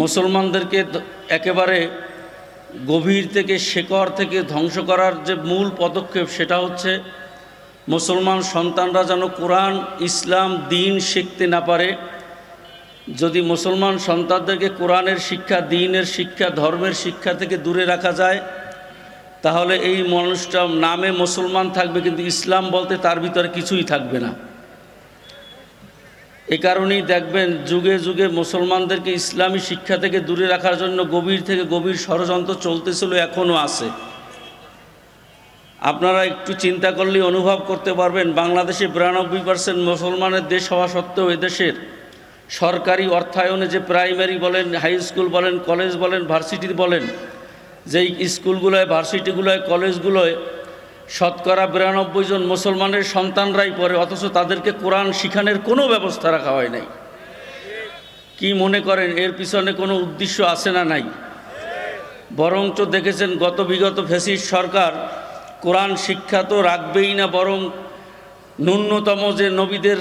মুসলমানদেরকে একেবারে গভীর থেকে, শেকড় থেকে ধ্বংস করার যে মূল পদক্ষেপ সেটা হচ্ছে মুসলমান সন্তানরা যেন কোরআন, ইসলাম, দিন শিখতে না পারে। যদি মুসলমান সন্তানদেরকে কোরআনের শিক্ষা, দিনের শিক্ষা, ধর্মের শিক্ষা থেকে দূরে রাখা যায়, তাহলে এই মানুষটা নামে মুসলমান থাকবে, কিন্তু ইসলাম বলতে তার ভিতরে কিছুই থাকবে না। এ কারণেই দেখবেন যুগে যুগে মুসলমানদেরকে ইসলামী শিক্ষা থেকে দূরে রাখার জন্য গভীর থেকে গভীর ষড়যন্ত্র চলতেছিল, এখনও আছে। আপনারা একটু চিন্তা করলেই অনুভব করতে পারবেন, বাংলাদেশে বিরানব্বই পার্সেন্ট মুসলমানের দেশ হওয়া সত্ত্বেও এদেশের সরকারি অর্থায়নে যে প্রাইমারি বলেন, হাই স্কুল বলেন, কলেজ বলেন ভার্সিটি বলেন, যেই স্কুলগুলোয়, ভার্সিটিগুলোয়, কলেজগুলোয় শতকরা বিরানব্বই জন মুসলমানের সন্তানরাই পড়ে, অথচ তাদেরকে কোরআন শিখানোর কোনো ব্যবস্থা রাখা হয় নাই। কি মনে করেন, এর পিছনে কোনো উদ্দেশ্য আছে না নাই? বরঞ্চ দেখেছেন, গত বিগত ফেসিস সরকার কোরআন শিক্ষা তো রাখবেই না, বরং ন্যূনতম যে নবীদের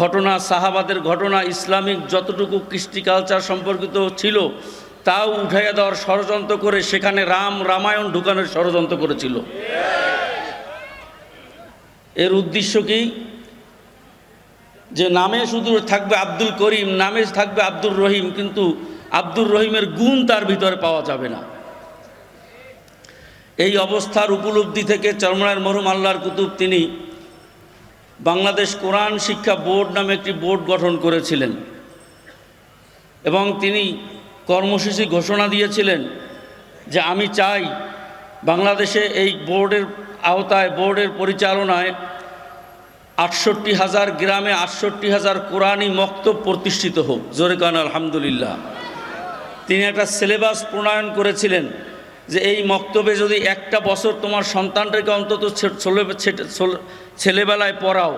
ঘটনা, সাহাবাদের ঘটনা, ইসলামিক যতটুকু কৃষ্টি কালচার সম্পর্কিত ছিল, তাও উঠাইয়া দেওয়ার ষড়যন্ত্র করে সেখানে রাম রামায়ণ ঢুকানোর ষড়যন্ত্র করেছিল। এর উদ্দেশ্য কি? যে নামে শুধু থাকবে আব্দুল করিম, নামে থাকবে আব্দুর রহিম, কিন্তু আব্দুর রহিমের গুণ তার ভিতরে পাওয়া যাবে না। এই অবস্থার উপলব্ধি থেকে চরমনায়ের মরহুম আল্লাহর কুতুব তিনি বাংলাদেশ কোরআন শিক্ষা বোর্ড নামে একটি বোর্ড গঠন করেছিলেন এবং তিনি কর্মসূচি ঘোষণা দিয়েছিলেন যে আমি চাই বাংলাদেশে এই বোর্ডের আওতায়, বোর্ডের পরিচালনায় আটষট্টি হাজার গ্রামে আটষট্টি হাজার কোরআনই মক্তব প্রতিষ্ঠিত হোক। জোরে কান, আলহামদুলিল্লাহ। তিনি একটা সিলেবাস প্রণয়ন করেছিলেন যে এই মক্তবে যদি একটা বছর তোমার সন্তানটাকে অন্তত ছেলেবেলায় পড়াও,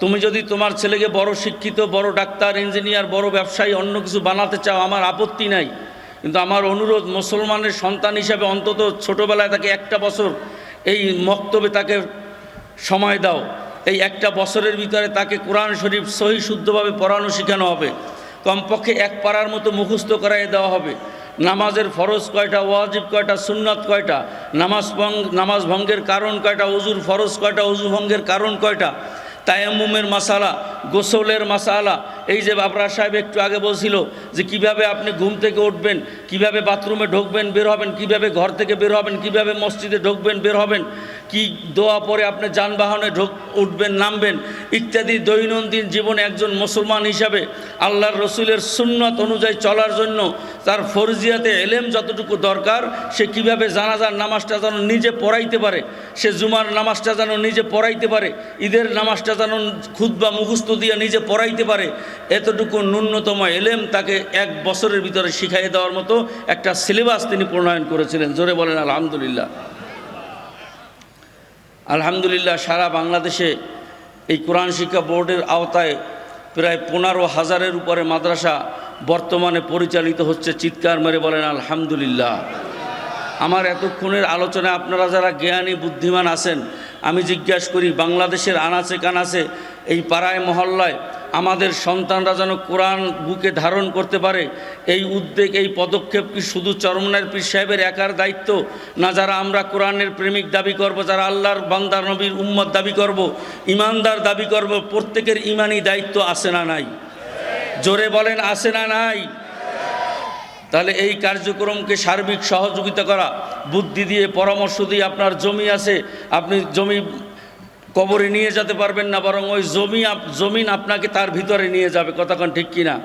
তুমি যদি তোমার ছেলেকে বড় শিক্ষিত, বড় ডাক্তার, ইঞ্জিনিয়ার, বড় ব্যবসায়ী, অন্য কিছু বানাতে চাও, আমার আপত্তি নাই। কিন্তু আমার অনুরোধ মুসলমানের সন্তান হিসাবে অন্তত ছোটোবেলায় তাকে একটা বছর এই মক্তবে তাকে সময় দাও। এই একটা বছরের ভিতরে তাকে কোরআন শরীফ সহি শুদ্ধভাবে পড়ানো শেখানো হবে। কমপক্ষে এক পাড়ার মতো মুখস্থ করাই দেওয়া হবে। নামাজের ফরজ কয়টা, ওয়াজিব কয়টা, সুন্নাত কয়টা, নামাজ ভঙ্গ নামাজ ভঙ্গের কারণ কয়টা উজুর ফরজ কয়টা উজু ভঙ্গের কারণ কয়টা তায়াম্মুমের মাসালা, গোসলের মাসালা। এই যে বাবরা সাহেব একটু আগে বলছিল যে কীভাবে আপনি ঘুম থেকে উঠবেন, কীভাবে বাথরুমে ঢুকবেন, বের হবেন, কীভাবে ঘর থেকে বের হবেন, কীভাবে মসজিদে ঢুকবেন, বের হবেন। কি দোয়া পরে আপনি যানবাহনে ঢুক, উঠবেন, নামবেন, ইত্যাদি দৈনন্দিন জীবনে একজন মুসলমান হিসাবে আল্লাহর রসুলের সুন্নত অনুযায়ী চলার জন্য তার ফরজিয়াতে এলেম যতটুকু দরকার, সে কীভাবে জানাজার নামাজটা যেন নিজে পড়াইতে পারে, সে জুমার নামাজটা যেন নিজে পড়াইতে পারে, ঈদের নামাজটা যেন খুদ বা মুখস্থ দিয়ে নিজে পড়াইতে পারে, এতটুকু ন্যূনতম এলেম তাকে এক বছরের ভিতরে শিখাই দেওয়ার মতো একটা সিলেবাস তিনি প্রণয়ন করেছিলেন। জোরে বলেন, আলহামদুলিল্লাহ। আলহামদুলিল্লাহ, সারা বাংলাদেশে এই কোরআন শিক্ষা বোর্ডের আওতায় প্রায় পনেরো হাজারের উপরে মাদ্রাসা বর্তমানে পরিচালিত হচ্ছে। চিৎকার মেরে বলেন, আলহামদুলিল্লাহ। আমার এতক্ষণের আলোচনায় আপনারা যারা জ্ঞানী, বুদ্ধিমান আছেন, আমি জিজ্ঞাসা করি, বাংলাদেশের আনাচে কানাচে এই পাড়ায়, মহল্লায় আমাদের সন্তানরা যেন কোরআন বুকে ধারণ করতে পারে, এই উদ্বেগ, এই পদক্ষেপ কি শুধু চরমনার পীর সাহেবের একার দায়িত্ব? না যারা আমরা কোরআনের প্রেমিক দাবি করব, যারা আল্লাহর বান্দার নবীর উম্মত দাবি করব, ইমানদার দাবি করব, প্রত্যেকের ইমানই দায়িত্ব আছে না নাই? জোরে বলেন, আছে না নাই? তাহলে এই কার্যক্রমকে সার্বিক সহযোগিতা করা, বুদ্ধি দিয়ে পরামর্শ দিয়ে আপনার জমি আছে, আপনি জমি কবরে নিয়ে যেতে পারবেন না, বরং ওই জমি জমিন আপনাকে তার ভিতরে নিয়ে যাবে। কতক্ষণ ঠিক কিনা?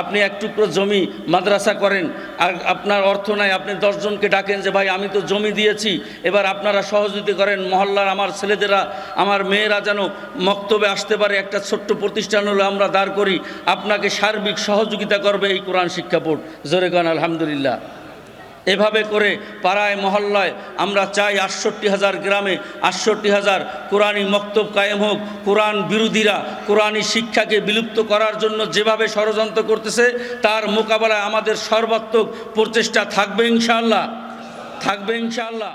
আপনি এক টুকরো জমি মাদ্রাসা করেন, আর আপনার অর্থ নাই, আপনি দশজনকে ডাকেন যে, ভাই, আমি তো জমি দিয়েছি, এবার আপনারা সহযোগিতা করেন, মহল্লার আমার ছেলেদেরা, আমার মেয়েরা যেন মক্তবে আসতে পারে, একটা ছোট্ট প্রতিষ্ঠান হলে আমরা দাঁড় করি, আপনাকে সার্বিক সহযোগিতা করবে এই কোরআন শিক্ষা বোর্ড। জোরে গান আলহামদুলিল্লাহ। এভাবে করে পাড়ায়, মহল্লায় আমরা চাই আটষট্টি হাজার গ্রামে আটষট্টি হাজার কোরআনী মক্তব কায়েম হোক। কোরআন বিরোধীরা কোরআনী শিক্ষাকে বিলুপ্ত করার জন্য যেভাবে ষড়যন্ত্র করতেছে, তার মোকাবেলায় আমাদের সর্বাত্মক প্রচেষ্টা থাকবে ইনশাআল্লাহ। থাকবে ইনশাআল্লাহ।